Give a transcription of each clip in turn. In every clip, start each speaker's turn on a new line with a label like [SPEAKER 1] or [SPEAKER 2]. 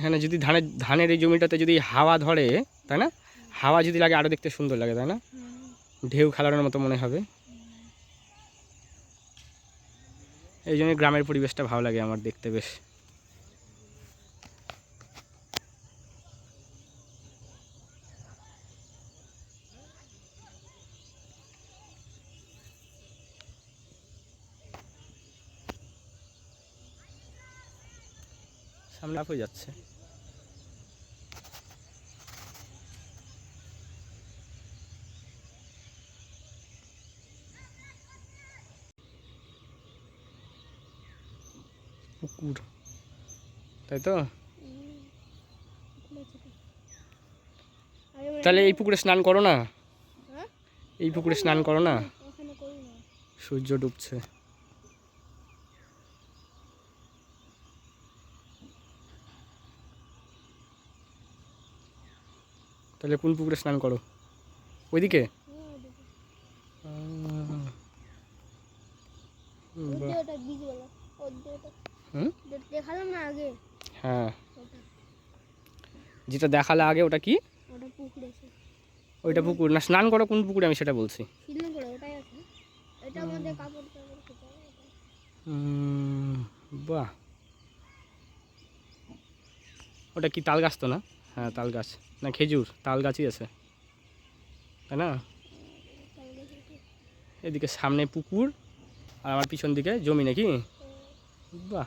[SPEAKER 1] এখানে যদি ধানের ধানের এই জমিটাতে যদি হাওয়া ধরে, তাই না? হাওয়া যদি লাগে আরও দেখতে সুন্দর লাগে, তাই না? ঢেউ খেলানোর মতো মনে হবে। এই জন্য গ্রামের পরিবেশটা ভালো লাগে আমার দেখতে বেশ। সামনে আপ হয়ে যাচ্ছে। পুকুর। তাই তো? তাহলে এই পুকুরে স্নান করো না? এই পুকুরে স্নান করি না? সূর্য ডুবছে। তাহলে কোন পুকুরে স্নান করো? ওইদিকে
[SPEAKER 2] হ্যাঁ, ওদিকে।
[SPEAKER 1] আহ,
[SPEAKER 2] ওই
[SPEAKER 1] বাহ।
[SPEAKER 2] যে ওটা বীজওয়ালা ওই যে ওটা
[SPEAKER 1] হুম
[SPEAKER 2] যেটা দেখালাম না আগে?
[SPEAKER 1] হ্যাঁ। যেটা দেখালে আগে ওটা কি?
[SPEAKER 2] ওটা পুকুর আছে।
[SPEAKER 1] ওইটা পুকুর। না স্নান করো কোন পুকুরে আমি সেটা বলছি।
[SPEAKER 2] ফিল্ম করে ওটাই আছে। এটা আমাদের কাপড় টাপড় ওটা।
[SPEAKER 1] বাহ। ওটা কি তাল গাছ তো না? হ্যাঁ তাল গাছ। না খেজুর। তাল গাছই আছে। তাই না? এদিকে সামনে পুকুর আর আমার পিছন দিকে জমি নাকি? বাহ।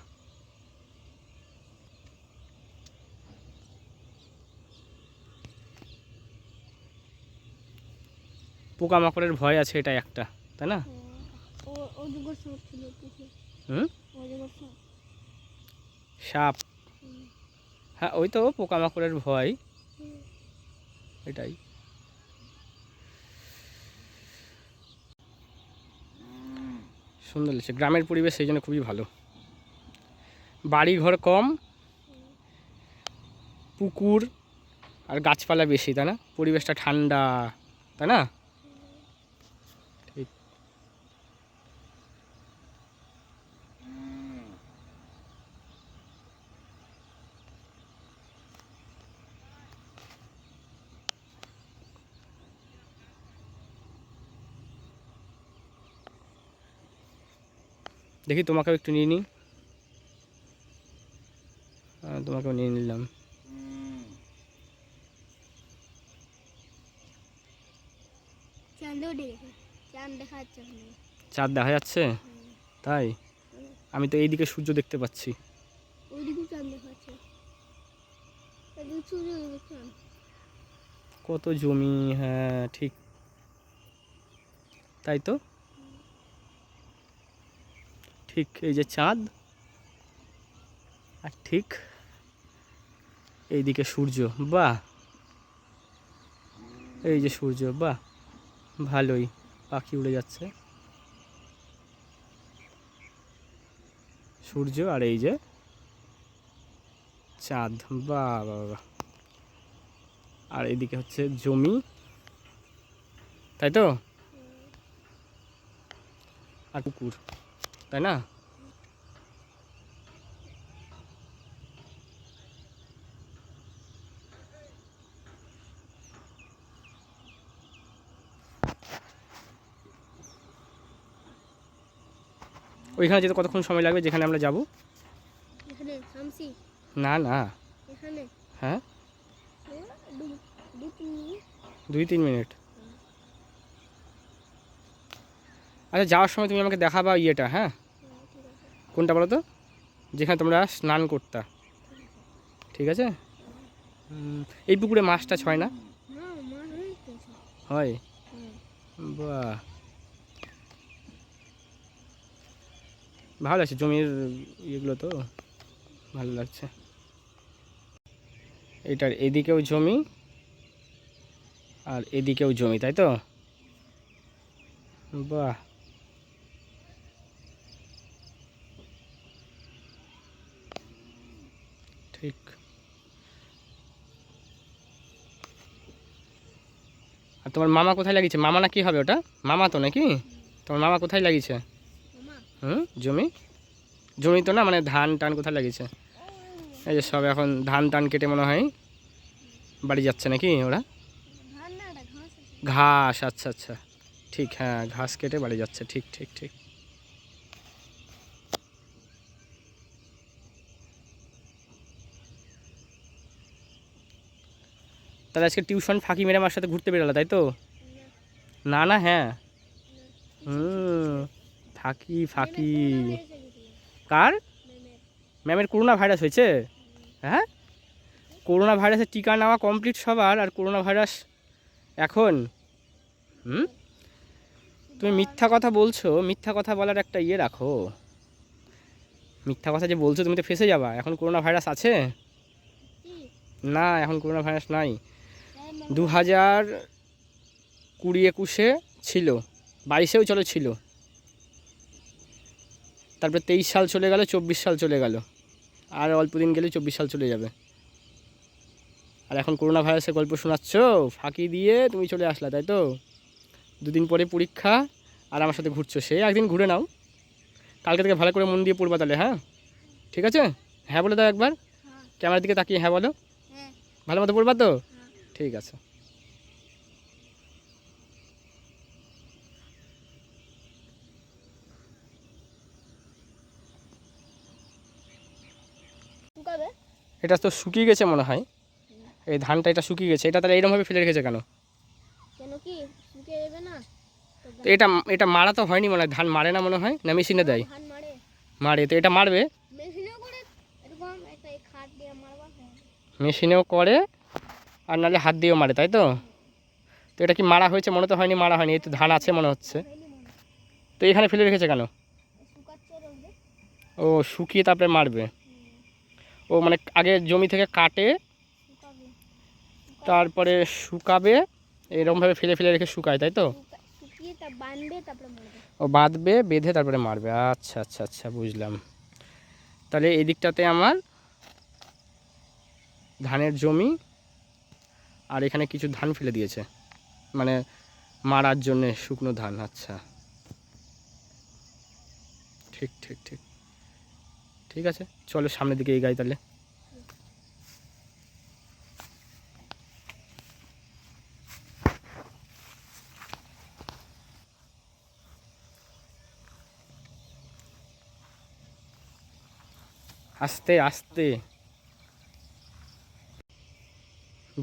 [SPEAKER 1] পোকামাকড়ের ভয় আছে, এটা একটা, তাই না?
[SPEAKER 2] সাপ।
[SPEAKER 1] হ্যাঁ ওই তো, পোকামাকড়ের ভয়। এটাই। সুন্দর লাগছে, গ্রামের পরিবেশ সেই জন্য খুবই ভালো। বাড়ি ঘর কম, পুকুর আর গাছপালা বেশি, তাই না? পরিবেশটা ঠান্ডা, তাই না? দেখি তোমাকেও একটু নিয়ে নিই। তোমাকেও নিয়ে নিলাম।
[SPEAKER 2] চাঁদ দেখা যাচ্ছে।
[SPEAKER 1] তাই? আমি তো এইদিকে সূর্য দেখতে পাচ্ছি। কত জমি? হ্যাঁ ঠিক। তাই তো? ঠিক এই যে চাঁদ। আর ঠিক এইদিকে সূর্য, বাহ। এই যে সূর্য, বাহ, ভালোই, পাখি উড়ে যাচ্ছে। সূর্য আর এই যে চাঁদ, বাহ বাবা আর এদিকে হচ্ছে জমি, তাই তো? আর পুকুর তাই না? ওইখানে যেতে কতক্ষণ সময় লাগবে? যেখানে আমরা যাব? না না। হ্যাঁ? দুই তিন মিনিট। আচ্ছা যাওয়ার সময় তুমি আমাকে দেখাবা ইয়েটা হ্যাঁ? কোনটা বলো তো? যেখানে তোমরা স্নান করতা। ঠিক আছে? এই পুকুরে মাছ টাছ হয় না?
[SPEAKER 2] হ্যাঁ।
[SPEAKER 1] বাহ। ভালো লাগছে জমির ইয়েগুলো তো। ভালো লাগছে। এটার এদিকেও জমি আর এদিকেও জমি, তাই তো? বাহ। ঠিক। আর তোমার মামা কোথায় লাগিয়েছে? মামা না কি হবে ওটা? মামা তো নাকি? তোমার মামা কোথায় লাগিয়েছে? হুম? জমি? জমি তো না মানে ধান টান কোথায় লাগিয়েছে? এই যে সব এখন ধান টান কেটে মনে হয় বাড়ি যাচ্ছে নাকি ওরা?
[SPEAKER 2] ঘাস
[SPEAKER 1] আচ্ছা আচ্ছা। ঠিক হ্যাঁ ঘাস কেটে বাড়ি যাচ্ছে। ঠিক ঠিক ঠিক। তাহলে আজকে টিউশন ফাঁকি মেরে আমার সাথে ঘুরতে বেরোলো, তাই তো? না না হ্যাঁ। হুম, ফাঁকি ফাঁকি। কার? ম্যামের করোনা ভাইরাস হয়েছে? হ্যাঁ? করোনা ভাইরাসের টিকা নেওয়া কমপ্লিট সবার, আর করোনা ভাইরাস এখন? হুম? তুমি মিথ্যা কথা বলছো, মিথ্যা কথা বলার একটা ইয়ে রাখো। মিথ্যা কথা যে বলছো, তুমি তো ফেসে যাবা। এখন করোনা ভাইরাস আছে? না, এখন করোনা ভাইরাস নাই। দু হাজার কুড়ি একুশে ছিল বাইশেও চলো ছিল। তারপরে তেইশ সাল চলে গেল চব্বিশ সাল চলে গেল। আর অল্প দিন গেলে চব্বিশ সাল চলে যাবে। আর এখন করোনা ভাইরাসের গল্প শোনাচ্ছ? ফাঁকি দিয়ে তুমি চলে আসলা তাই তো? দুদিন পরে পরীক্ষা আর আমার সাথে ঘুরছো। সে একদিন ঘুরে নাও। কালকে থেকে ভালো করে মন দিয়ে পড়বা তাহলে হ্যাঁ? ঠিক আছে? হ্যাঁ বলে দাও একবার।
[SPEAKER 2] হ্যাঁ।
[SPEAKER 1] ক্যামেরার দিকে তাকিয়ে হ্যাঁ বলো।
[SPEAKER 2] হ্যাঁ।
[SPEAKER 1] ভালো মতো পড়বা তো? ঠিক আছে। এটা তো শুকিয়ে গেছে মনে হয়। এই ধানটা এটা শুকিয়ে গেছে। এটা তাহলে এরকমভাবে ফেলে রেখেছে কেন?
[SPEAKER 2] কেন কি? শুকিয়ে যাবে না? তো
[SPEAKER 1] এটা এটা মারা তো হয়নি মনে হয়। ধান মারে না মনে হয়? না মেশিনে দেয়?
[SPEAKER 2] ধান মারে।
[SPEAKER 1] মারে। তো এটা মারবে?
[SPEAKER 2] মেশিনেও করে এরকম একটা খাট দিয়ে মারবা
[SPEAKER 1] মেশিনেও করে আর নাহলে হাত দিয়েও মারে, তাই তো? তো এটা কি মারা হয়েছে? মনে তো হয়নি মারা হয়নি, এই তো ধান আছে মনে হচ্ছে। তো এখানে ফেলে রেখেছে কেন? ও, শুকিয়ে তারপরে মারবে। ও মানে আগে জমি থেকে কাটে, তারপরে শুকাবে এরকমভাবে ফেলে ফেলে রেখে শুকায়, তাই তো? ও, বাঁধবে, বেঁধে তারপরে মারবে। আচ্ছা আচ্ছা আচ্ছা বুঝলাম। তাহলে এই দিকটাতে আমার ধানের জমি আর এখানে কিছু ধান ফেলে দিয়েছে। মানে মারার জন্যে শুকনো ধান আচ্ছা। ঠিক ঠিক ঠিক। ঠিক আছে, চলো সামনের দিকে এগাই তাহলে। আস্তে আস্তে।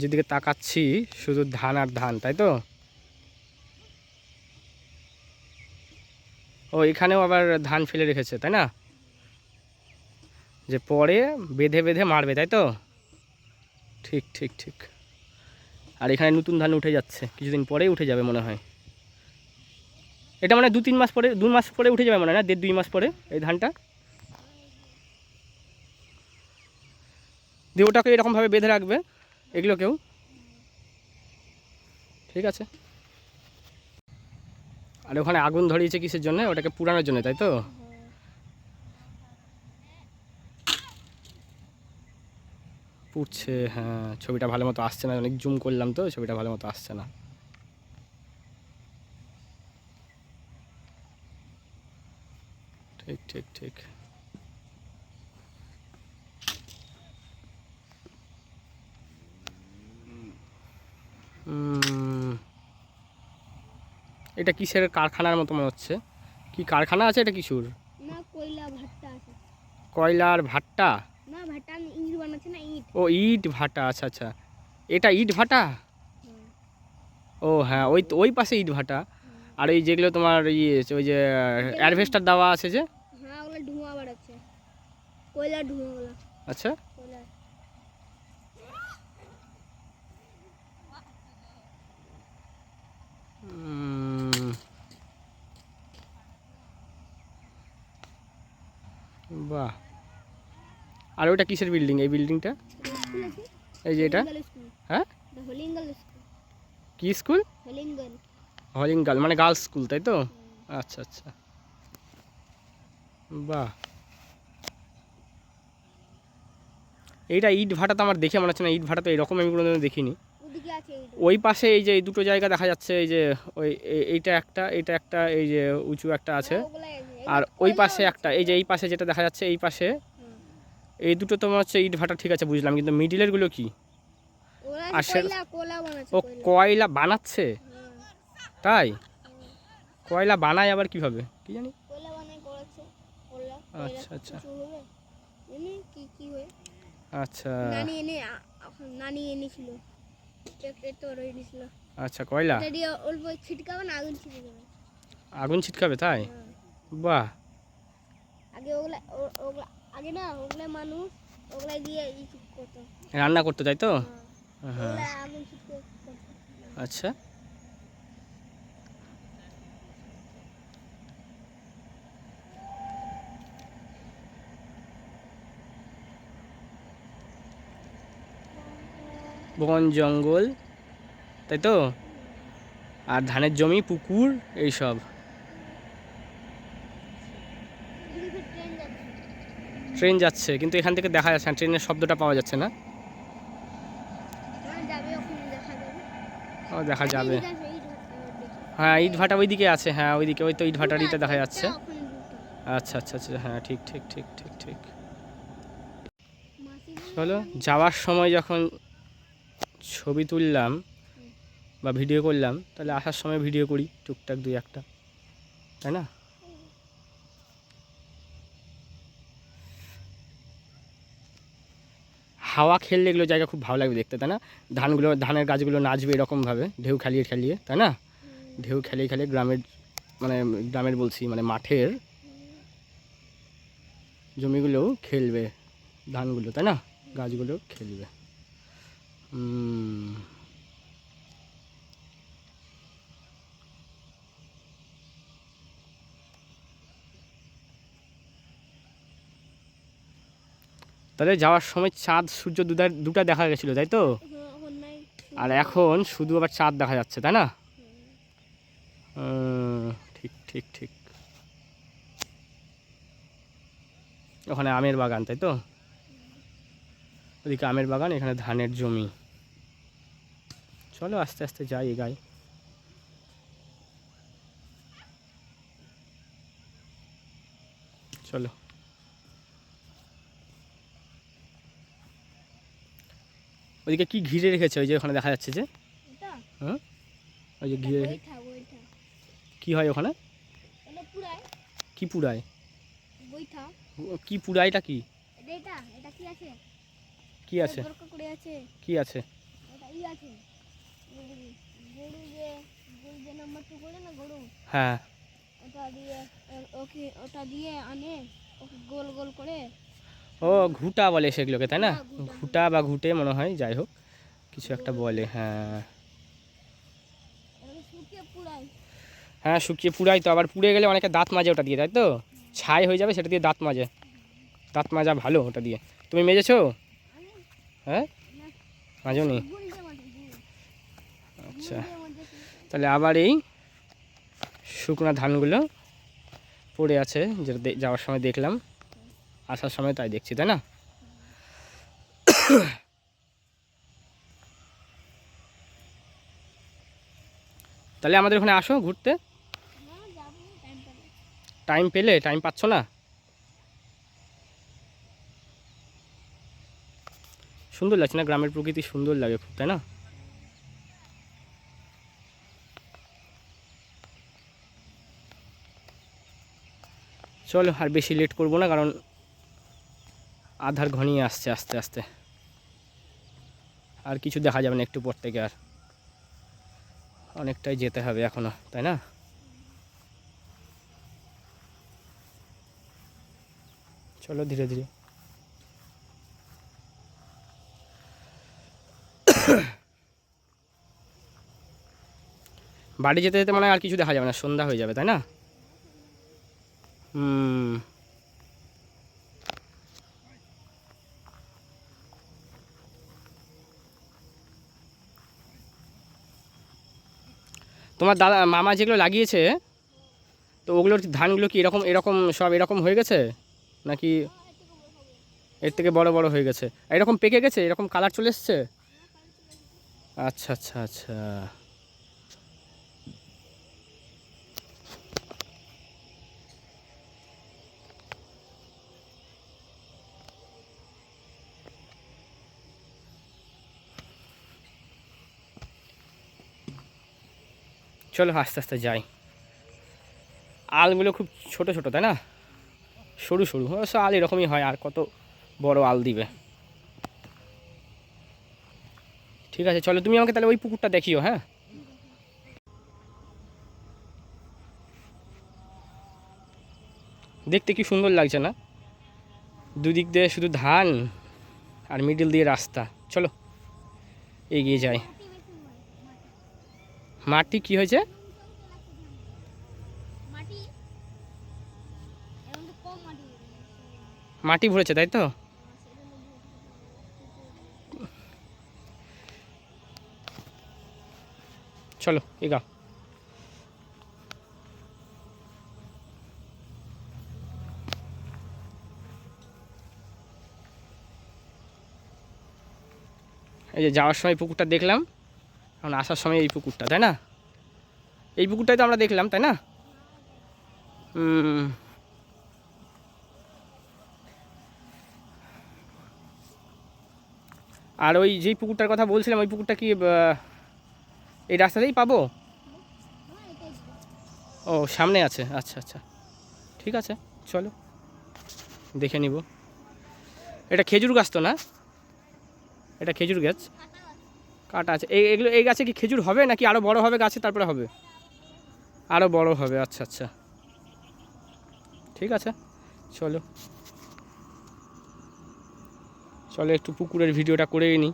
[SPEAKER 1] যেদিকে তাকাচ্ছি, শুধু ধান আর ধান, তাই তো? ও, এখানেও আবার ধান ফেলে রেখেছে, তাই না? যে পরে বেঁধে বেঁধে মারবে, তাই তো? ঠিক ঠিক ঠিক। আর এখানে নতুন ধান উঠে যাচ্ছে, কিছুদিন পরেই উঠে যাবে মনে হয়। এটা মানে দু, তিন মাস পরে, দু মাস পরে উঠে যাবে মনে হয় না? দেড়, দুই মাস পরে এই ধানটা? দিয়ে ওটাকে এরকমভাবে বেঁধে রাখবে। এগুলোকেও ঠিক আছে। আর ওখানে আগুন ধরিয়েছে কিসের জন্য? ওটাকে পুরানোর জন্য, তাই তো? পুড়ছে হ্যাঁ ছবিটা ভালো মতো আসছে না। অনেক জুম করলাম তো, ছবিটা ভালো মতো আসছে না। ঠিক ঠিক ঠিক। এটা কিসের কারখানার মতো মনে হচ্ছে? কি কারখানা আছে এটা কিছুর
[SPEAKER 2] না কয়লা ভাট্টা আছে।
[SPEAKER 1] কয়লার ভাট্টা?
[SPEAKER 2] না ভাট্টা ইট বানাচ্ছে না ইট।
[SPEAKER 1] ও ইট ভাটা আচ্ছা আচ্ছা। এটা ইট ভাটা? ও হ্যাঁ ওই ওই পাশে ইট ভাটা। আর ওই যেগুলো তোমার ইয়ে ওই যে অ্যাডভেস্টার দেওয়া আছে যে?
[SPEAKER 2] হ্যাঁ ওগুলো ধোঁয়া বাড়াচ্ছে। কয়লা
[SPEAKER 1] আচ্ছা
[SPEAKER 2] কয়লা
[SPEAKER 1] উম, বাহ। আর ওটা কিসের বিল্ডিং এই বিল্ডিংটা এই যে এটা? হ্যাঁ? কি স্কুল
[SPEAKER 2] হলিঙ্গাল
[SPEAKER 1] মানে গার্লস স্কুল তাই তো? আচ্ছা আচ্ছা। বাহ। এইটা ইট ভাটা তো আমার দেখে মনে হচ্ছে না, ইট ভাটা তো এরকম আমি কোনোদিনও দেখিনি। ওই পাশে এই যে এই দুটো জায়গা দেখা যাচ্ছে এই যে ওই এইটা একটা এইটা একটা এই যে উঁচু একটা আছে।
[SPEAKER 2] হ্যাঁ।
[SPEAKER 1] আর ওই পাশে একটা এই যে এই পাশে যেটা দেখা যাচ্ছে এই পাশে। এই দুটো তোমার হচ্ছে ইট ভাটা ঠিক আছে বুঝলাম কিন্তু মিডিলেরগুলো কি? আর ও
[SPEAKER 2] কয়লা।
[SPEAKER 1] বানাচ্ছে? তাই? কয়লা বানায় আবার কীভাবে? কি জানি? আচ্ছা, আচ্ছা। আচ্ছা।
[SPEAKER 2] নানি এনেছিল।
[SPEAKER 1] আচ্ছা কয়লা?
[SPEAKER 2] অল্প ছিটকাবে না আগুন ছিটকাবে
[SPEAKER 1] আগুন ছিটকাবে তাই। বাহ।
[SPEAKER 2] আগে ওগুলা ওগুলা আগে না ওগুলা মানুষ ওগুলা দিয়ে ই করতো।
[SPEAKER 1] রান্না করতে তাই তো?
[SPEAKER 2] হ্যাঁ
[SPEAKER 1] আচ্ছা। বন, জঙ্গল, তাই তো আর ধানের জমি, পুকুর এইসব
[SPEAKER 2] ট্রেন যাচ্ছে,
[SPEAKER 1] কিন্তু এখান থেকে দেখা যাচ্ছে না, ট্রেনের শব্দটা পাওয়া যাচ্ছে না
[SPEAKER 2] দেখা যাবে।
[SPEAKER 1] হ্যাঁ ইট ভাটা ওইদিকে আছে হ্যাঁ ওইদিকে, ওই তো ইট ভাটার ইটা দেখা যাচ্ছে। আচ্ছা আচ্ছা আচ্ছা হ্যাঁ ঠিক ঠিক ঠিক ঠিক ঠিক চলো, যাওয়ার সময় যখন ছবি তুললাম বা ভিডিও করলাম, তাহলে আসার সময় ভিডিও করি টুকটাক দুই একটা, তাই না? হাওয়া খেললে এগুলো জায়গা খুব ভালো লাগবে দেখতে, তাই না? ধানগুলো, ধানের গাছগুলো নাচবে এরকমভাবে, ঢেউ খেলিয়ে খেলিয়ে, তাই না? ঢেউ খেলিয়ে খেলিয়ে গ্রামের মানে গ্রামের বলছি মানে মাঠের জমিগুলোও খেলবে, ধানগুলো, তাই না? গাছগুলো খেলবে। তাহলে যাওয়ার সময় চাঁদ সূর্য দুটা দুটা দেখা গেছিল তাই তো? আর এখন শুধু আবার চাঁদ দেখা যাচ্ছে তাই না? ঠিক ঠিক ঠিক। ওখানে আমের বাগান তাই তো? ওদিকে আমের বাগান এখানে ধানের জমি। চলো আস্তে আস্তে যাই এগাই চলো। ওইদিকে কি ঘিরে রেখেছে? ওই যে ওখানে দেখা যাচ্ছে যে? হ্যাঁ? ওই যে ঘিরে কি হয় ওখানে? কি পুরায় কি পুরাইটা কি?
[SPEAKER 2] কি আছে?
[SPEAKER 1] কি আছে।
[SPEAKER 2] গরু গরু যে গরু যে নাম্বার করে না গরু
[SPEAKER 1] হ্যাঁ।
[SPEAKER 2] ওটা দিয়ে ও- ওকে ওটা দিয়ে আনে ওকে গোল গোল করে
[SPEAKER 1] ও ঘুটা বলে সেগুলোকে তাই না?
[SPEAKER 2] হ্যাঁ, ঘুটা।
[SPEAKER 1] বা ঘুটে মনে হয় যাই হোক কিছু একটা বলে হ্যাঁ। হ্যাঁ শুকিয়ে পুরাই তো আবার পুড়ে গেলে অনেকে দাঁত মাজে ওটা দিয়ে তাই তো? ছাই হয়ে যাবে সেটা দিয়ে দাঁত মাজে। দাঁত মাজা ভালো ওটা দিয়ে। তুমি মেজেছো?
[SPEAKER 2] হ্যাঁ?
[SPEAKER 1] হ্যাঁ
[SPEAKER 2] না
[SPEAKER 1] মাজনি
[SPEAKER 2] গুলটে মাটি গুল
[SPEAKER 1] আচ্ছা তাহলে আবার এই শুকনা ধানগুলো পড়ে আছে, যেটা যাওয়ার সময় দেখলাম। আসার সময় তাই দেখছি, তাই না? তাহলে আমাদের ওখানে আসো ঘুরতে।
[SPEAKER 2] টাইম
[SPEAKER 1] পেলে টাইম পাচ্ছ না? সুন্দর লাগছে না? গ্রামের প্রকৃতি সুন্দর লাগে খুব, তাই না? চলো, আর বেশি লেট করব না, কারণ আধার ঘনিয়ে আসছে, আস্তে আস্তে। আর কিছু দেখা যাবে না একটু পর থেকে আর। অনেকটাই যেতে হবে এখনও, তাই না? চলো ধীরে ধীরে। বাড়ি যেতে যেতে মানে আর কিছু দেখা যাবে না, সন্ধ্যা হয়ে যাবে, তাই না? হুম তোমার দাদা, মামা যেগুলো লাগিয়েছে, তো ওগুলোর ধানগুলো কি এরকম এরকম সব এরকম হয়ে গেছে? নাকি এর থেকে বড় বড় হয়ে গেছে? এরকম পেকে গেছে? এরকম কালার চলে এসছে? আচ্ছা আচ্ছা আচ্ছা। চলো আস্তে আস্তে যাই। আলগুলো খুব ছোট ছোট, তাই না? সরু সরু। অবশ্য আল এরকমই হয়, আর কত বড় আল দিবে। ঠিক আছে, চলো তুমি আমাকে তাহলে ওই পুকুরটা দেখিও হ্যাঁ? দেখতে কি সুন্দর লাগছে না? দুদিক দিয়ে শুধু ধান আর মিডিল দিয়ে রাস্তা। চলো, এগিয়ে যাই। মাটি কি হয়েছে?
[SPEAKER 2] মাটি।
[SPEAKER 1] ভরেছে তাই তো? চলো এগা এই যে যাওয়ার সময় পুকুরটা দেখলাম। এখন আসার সময় এই পুকুরটা, তাই না? এই পুকুরটাই তো আমরা দেখলাম, তাই না? আর ওই যেই পুকুরটার কথা বলছিলাম, ওই পুকুরটা কি এই রাস্তাতেই পাবো। ও, সামনে আছে আচ্ছা আচ্ছা। ঠিক আছে, চলো। দেখে নিব। এটা খেজুর গাছ তো না? এটা খেজুর গাছ।
[SPEAKER 2] কাটা আছে।
[SPEAKER 1] এই এগুলো এই গাছে কি খেজুর হবে নাকি আরও বড় হবে গাছে? তারপরে হবে। আরও বড় হবে আচ্ছা আচ্ছা। ঠিক আছে, চলো। চলো, একটু পুকুরের ভিডিওটা করেই নিই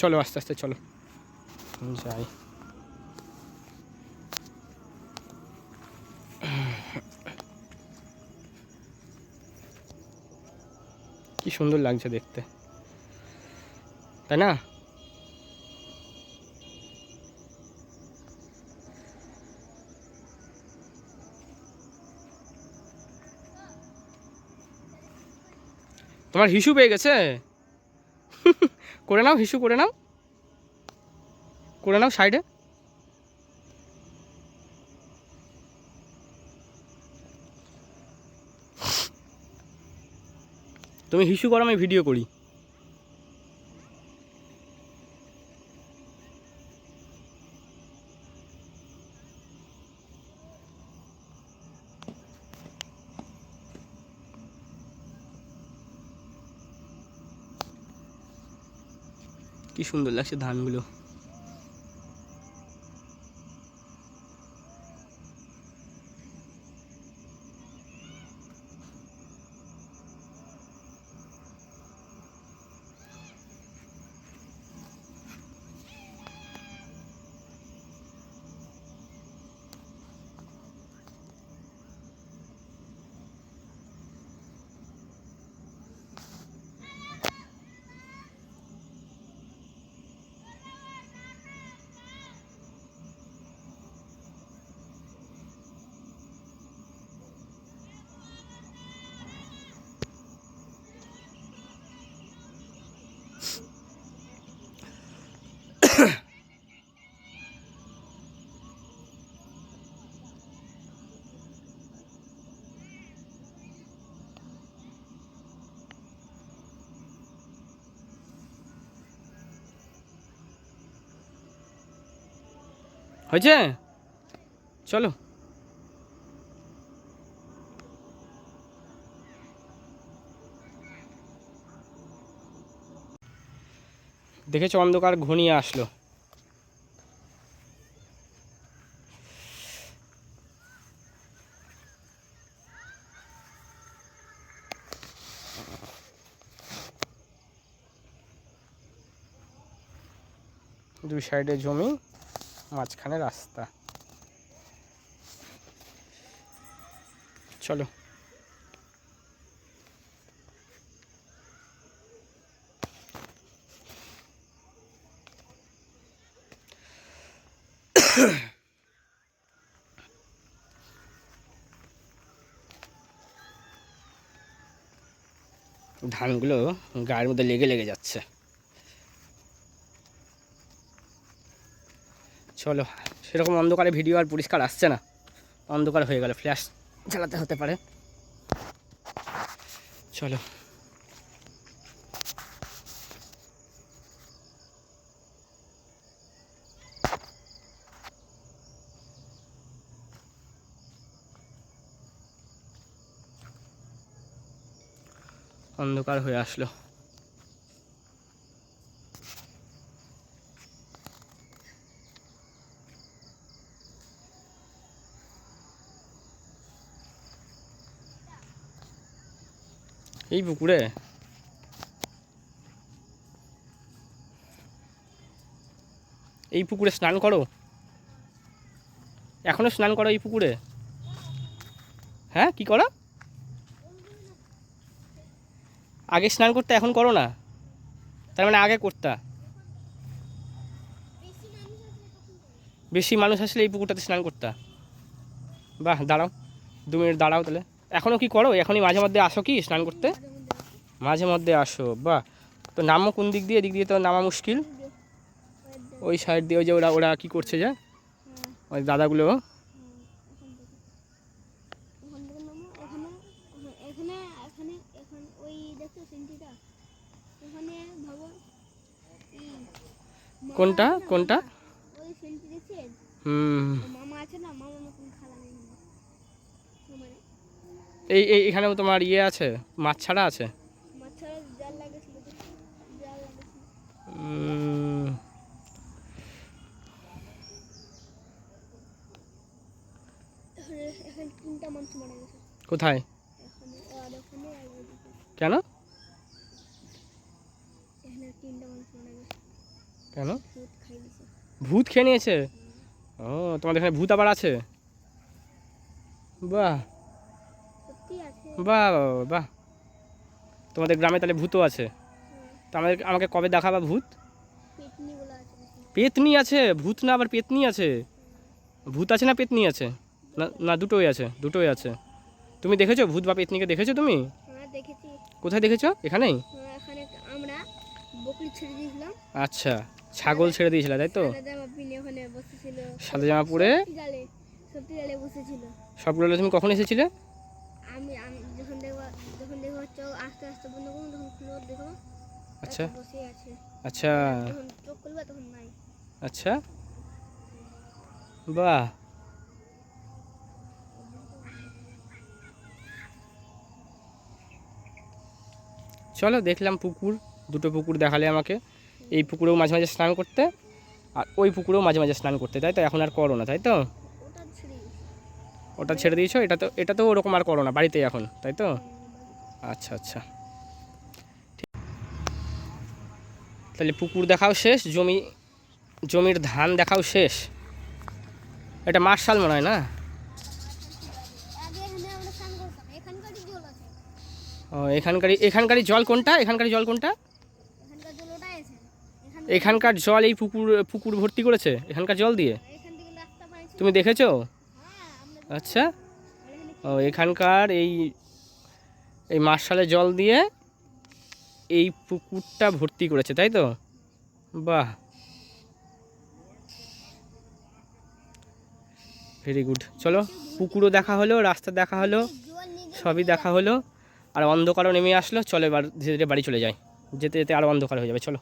[SPEAKER 1] চলো, আস্তে আস্তে, চলো। যাই। সুন্দর লাগছে দেখতে। তাই না? তোমার হিসু পেয়ে গেছে? করে নাও, হিসু করে নাও। করে নাও সাইডে। তুমি হিসু করো আমি ভিডিও করি। কি সুন্দর লাগছে ধানগুলো। হয়েছে? চলো। দেখেছ অন্ধকার ঘনিয়ে আসলো। দুই সাইডে জমি। মাঝখানে রাস্তা। চলো। ধানগুলো গায়ের মধ্যে লেগে লেগে যাচ্ছে। চলো সেরকম অন্ধকারে ভিডিও আর পরিষ্কার আসছে না। অন্ধকার হয়ে গেল ফ্ল্যাশ চালাতে হতে পারে। চলো। অন্ধকার হয়ে আসলো। এই পুকুরে এই পুকুরে স্নান করো। এখনও স্নান করো এই পুকুরে। হ্যাঁ কি করো? আগে স্নান করতে এখন করো না। তার মানে আগে করতা। বেশি মানুষ আসলে এই পুকুরটাতে স্নান করতা। বাহ, দাঁড়াও। দু মিনিট দাঁড়াও তাহলে। এখনও কি করো? এখনই মাঝে মধ্যে আসো কি স্নান করতে? মাঝে মধ্যে আসো, বাহ। তো নামো কোন দিক দিয়ে? এদিক দিয়ে তো নামা মুশকিল। ওই সাইড দিয়ে, ওই যে ওরা ওরা কী করছে যে? ওই দাদাগুলো।
[SPEAKER 2] ওখান কোনটা? নামো এখানে এখানে এখানে এখন ওই দেখছ সিনটিটা এখানে ভাবো ই, মামা
[SPEAKER 1] কোনটা
[SPEAKER 2] আছে না,
[SPEAKER 1] কোনটা
[SPEAKER 2] মামা? ওই সিনটি দেখছেন
[SPEAKER 1] হুম
[SPEAKER 2] মামা আছে না মামার মতন খালা নেই মানে
[SPEAKER 1] এই এই এখানেও তোমার ইয়ে আছে? মাছ ছাড়া আছে? কোথায়? কেন? কেন?
[SPEAKER 2] ভূত
[SPEAKER 1] খেয়ে নিয়েছে? ও তোমাদের এখানে ভূত আবার আছে? বাহ! বাহ বাহ, বাহ, তোমাদের গ্রামে তাহলে ভূতও আছে? তা আমাদের আমাকে কবে দেখাবা ভূত। পেতনি আছে ভূত না আবার পেতনি আছে? ভূত আছে না পেতনি আছে? না না দুটোই আছে দুটোই আছে। তুমি দেখেছ ভূত বা পেতনিকে দেখেছ তুমি?
[SPEAKER 2] হ্যাঁ
[SPEAKER 1] কোথায় দেখেছ? এখানেই?
[SPEAKER 2] হ্যাঁ,
[SPEAKER 1] আচ্ছা ছাগল ছেড়ে দিয়েছিলে তাই তো?
[SPEAKER 2] সাদা জামা
[SPEAKER 1] পরে? সবগুলো তুমি কখন এসেছিলে
[SPEAKER 2] আমি আমি যখন দেখব যখন দেখব চোখ আস্তে আস্তে বন্ধ করব তখন খুলে দেখব
[SPEAKER 1] আচ্ছা। আচ্ছা। আচ্ছা। বাহ। চলো দেখলাম পুকুর দুটো পুকুর দেখালে আমাকে। এই পুকুরেও মাঝে মাঝে স্নান করতে আর ওই পুকুরেও মাঝে মাঝে স্নান করতে তাই তো? এখন আর করো না তাই তো?
[SPEAKER 2] ওটা ছেড়ে দিয়েছি।
[SPEAKER 1] ওটা ছেড়ে দিয়েছ? এটা তো এটা তো ওরকম আর করো না বাড়িতেই এখন তাই তো? আচ্ছা আচ্ছা ঠিক। তাহলে পুকুর দেখাও শেষ, জমি, জমির ধান দেখাও শেষ। এটা মার্শাল মনে হয় না? ও, এখানকারই এখানকারই জল কোনটা? এখানকার জল কোনটা?
[SPEAKER 2] এখানকার জল
[SPEAKER 1] এখানকার এই পুকুর পুকুর ভর্তি করেছে? এখানকার জল দিয়ে? তুমি দেখেছ? আচ্ছা। ও, এখানকার এই এই মার্শালের জল দিয়ে এই পুকুরটা ভর্তি করেছে, তাই তো? বাহ। ভেরি গুড চলো, পুকুরও দেখা হলো, রাস্তা দেখা হলো, সবই দেখা হলো, আর অন্ধকারও নেমে আসলো। চলো এবার ধীরে ধীরে বাড়ি চলে যায় যেতে যেতে আরও অন্ধকার হয়ে যাবে, চলো।